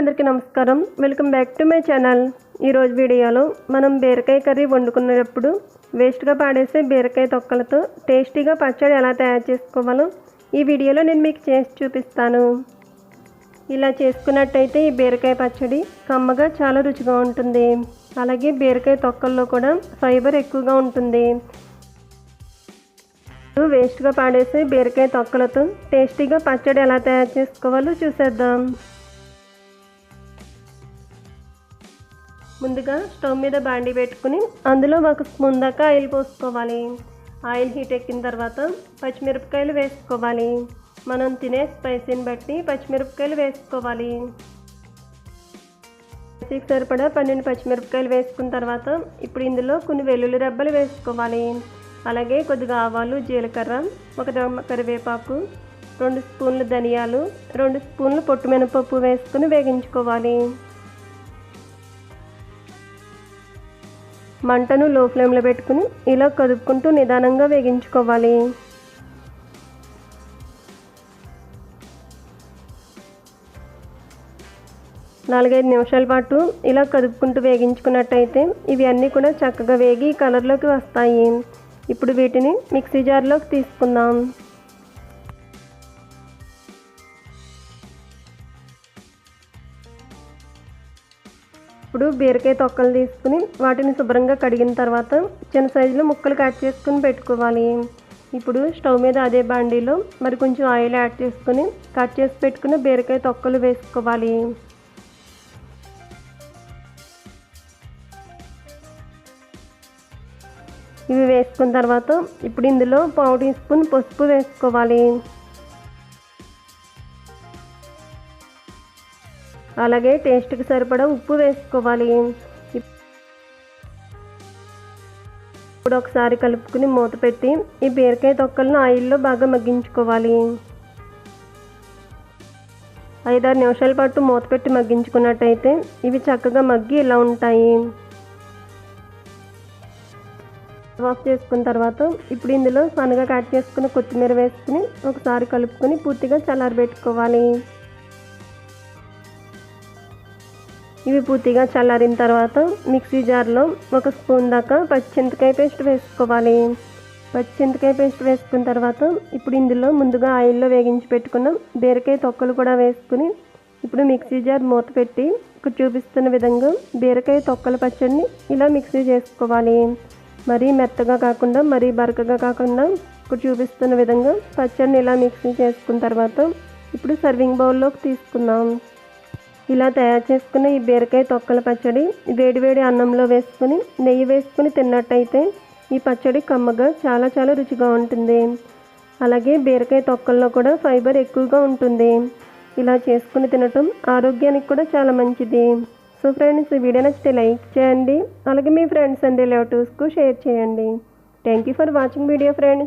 అందరికీ నమస్కారం. Welcome back to my channel ఈరోజు వీడియోలో మనం బీరకాయ కర్రీ వండుకునేటప్పుడు వేస్ట్గా పాడేసే బీరకాయ తొక్కలతో టేస్టీగా పచ్చడి ఎలా తయారు చేసుకోవాలో ఈ వీడియోలో నేను మీకు చేసి చూపిస్తాను. ఇలా చేసుకున్నట్టయితే ఈ బీరకాయ పచ్చడి కమ్మగా చాలా రుచిగా ఉంటుంది. అలాగే బీరకాయ తొక్కల్లో కూడా ఫైబర్ ఎక్కువగా ఉంటుంది. వేస్ట్గా పాడేసే బీరకాయ తొక్కలతో టేస్టీగా పచ్చడి ఎలా తయారు చేసుకోవాలో చూసేద్దాం. ముందుగా స్టవ్ మీద బాండి పెట్టుకుని అందులో ఒక స్పూన్ దాకా ఆయిల్ పోసుకోవాలి. ఆయిల్ హీట్ ఎక్కిన తర్వాత పచ్చిమిరపకాయలు వేసుకోవాలి. మనం తినే స్పైసీని బట్టి పచ్చిమిరపకాయలు వేసుకోవాలి. స్పైసీకి సరిపడా పన్నెండు పచ్చిమిరపకాయలు వేసుకున్న తర్వాత ఇప్పుడు ఇందులో కొన్ని వెల్లుల్లి రెబ్బలు వేసుకోవాలి. అలాగే కొద్దిగా ఆవాలు జీలకర్ర ఒక దమ్మ కరివేపాకు రెండు స్పూన్లు ధనియాలు రెండు స్పూన్లు పొట్టు మినపప్పు వేసుకుని వేగించుకోవాలి. మంటను లో ఫ్లేమ్లో పెట్టుకుని ఇలా కదుపుకుంటూ నిదానంగా వేగించుకోవాలి. నాలుగైదు నిమిషాల పాటు ఇలా కదుపుకుంటూ వేగించుకున్నట్టయితే ఇవి అన్నీ కూడా చక్కగా వేగి కలర్లోకి వస్తాయి. ఇప్పుడు వీటిని మిక్సీ జార్లోకి తీసుకుందాం. ఇప్పుడు బీరకాయ తొక్కలు తీసుకుని వాటిని శుభ్రంగా కడిగిన తర్వాత చిన్న సైజులో ముక్కలు కట్ చేసుకుని పెట్టుకోవాలి. ఇప్పుడు స్టవ్ మీద అదే బాండీలో మరి కొంచెం ఆయిల్ యాడ్ చేసుకుని కట్ చేసి పెట్టుకున్న బీరకాయ తొక్కలు వేసుకోవాలి. ఇవి వేసుకున్న తర్వాత ఇప్పుడు ఇందులో పావు టీ స్పూన్ పసుపు వేసుకోవాలి. అలాగే టేస్ట్కి సరిపడా ఉప్పు వేసుకోవాలి. ఇప్పుడు ఒకసారి కలుపుకుని మూత పెట్టి ఈ బీరకాయ తొక్కలను ఆయిల్లో బాగా మగ్గించుకోవాలి. ఐదారు నిమిషాల పాటు మూత పెట్టి మగ్గించుకున్నట్టయితే ఇవి చక్కగా మగ్గి ఇలా ఉంటాయి. ఆఫ్ చేసుకున్న తర్వాత ఇప్పుడు ఇందులో సన్నగా కట్ చేసుకుని కొత్తిమీర వేసుకుని ఒకసారి కలుపుకొని పూర్తిగా చల్లారబెట్టుకోవాలి. ఇవి పూర్తిగా చల్లారిన తర్వాత మిక్సీ జార్లో ఒక స్పూన్ దాకా పచ్చిచింతకాయ పేస్ట్ వేసుకోవాలి. పచ్చిచింతకాయ పేస్ట్ వేసుకున్న తర్వాత ఇప్పుడు ఇందులో ముందుగా ఆయిల్లో వేగించి పెట్టుకున్న బీరకాయ తొక్కలు కూడా వేసుకుని ఇప్పుడు మిక్సీ జార్ మూత పెట్టి ఇక్కడ చూపిస్తున్న విధంగా బీరకాయ తొక్కల పచ్చడిని ఇలా మిక్సీ చేసుకోవాలి. మరీ మెత్తగా కాకుండా మరీ బరకగా కాకుండా ఇక్కడ చూపిస్తున్న విధంగా పచ్చడిని ఇలా మిక్సీ చేసుకున్న తర్వాత ఇప్పుడు సర్వింగ్ బౌల్లోకి తీసుకుందాం. ఇలా తయారు చేసుకున్న ఈ బీరకాయ తొక్కల పచ్చడి వేడివేడి అన్నంలో వేసుకుని నెయ్యి వేసుకుని తిన్నట్టయితే ఈ పచ్చడి కమ్మగా చాలా చాలా రుచిగా ఉంటుంది. అలాగే బీరకాయ తొక్కల్లో కూడా ఫైబర్ ఎక్కువగా ఉంటుంది. ఇలా చేసుకుని తినటం ఆరోగ్యానికి కూడా చాలా మంచిది. సో ఫ్రెండ్స్ ఈ వీడియో నచ్చితే లైక్ చేయండి. అలాగే మీ ఫ్రెండ్స్ అండ్ రిలేటివ్స్కు షేర్ చేయండి. Thank you for watching video friends.